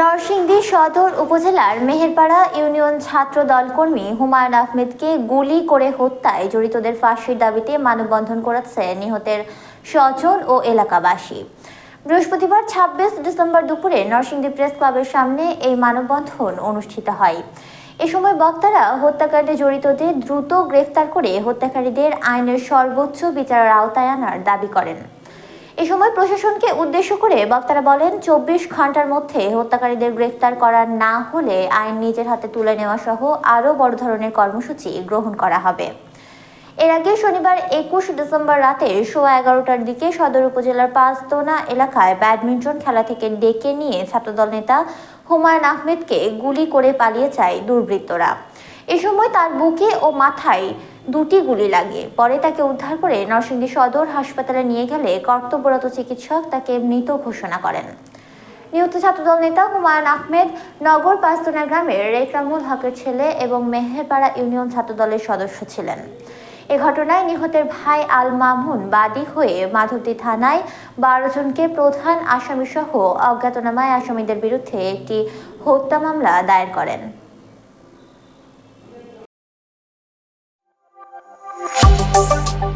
নরসিংদী সদর উপজেলার মেহেরপাড়া ইউনিয়ন ছাত্র দল কর্মী হুমায়ুন আহমেদকে গুলি করে হত্যায় জড়িতদের ফাঁসির দাবিতে মানববন্ধন করেছে নিহতের স্বজন ও এলাকাবাসী। বৃহস্পতিবার ছাব্বিশ ডিসেম্বর দুপুরে নরসিংদী প্রেস ক্লাবের সামনে এই মানববন্ধন অনুষ্ঠিত হয়। এ সময় বক্তারা হত্যাকাণ্ডে জড়িতদের দ্রুত গ্রেফতার করে হত্যাকারীদের আইনের সর্বোচ্চ বিচারের আওতায় আনার দাবি করেন। এ সময় প্রশাসনকে উদ্দেশ্য করে বক্তারা বলেন, চব্বিশ ঘণ্টার মধ্যে হত্যাকারীদের গ্রেফতার করা না হলে আইন নিজের হাতে তুলে নেওয়া সহ আরও বড় ধরনের কর্মসূচি গ্রহণ করা হবে। এর আগে শনিবার একুশ ডিসেম্বর রাতে সোয়া এগারোটার দিকে সদর উপজেলার পাঁচদোনা এলাকায় ব্যাডমিন্টন খেলা থেকে ডেকে নিয়ে ছাত্রদল নেতা হুমায়ুন আহমেদকে গুলি করে পালিয়ে যায় দুর্বৃত্তরা। এ সময় তার বুকে ও মাথায় দুটি গুলি লাগে পরে তাকে উদ্ধার করে নরসিংদী সদর হাসপাতালে নিয়ে গেলে কর্তব্যরত চিকিৎসক তাকে মৃত ঘোষণা করেন। নিহত ছাত্রদল নেতা হুমায়ুন আহমেদ, নগর পাঁচতোনা গ্রামের রেকরামুল হকের ছেলে এবং মেহেরপাড়া ইউনিয়ন ছাত্রদলের সদস্য ছিলেন। এ ঘটনায় নিহতের ভাই আল মামুন বাদী হয়ে মাধবদী থানায় বারো জনকে প্রধান আসামিসহ অজ্ঞাতনামায় আসামিদের বিরুদ্ধে একটি হত্যা মামলা দায়ের করেন। Bye.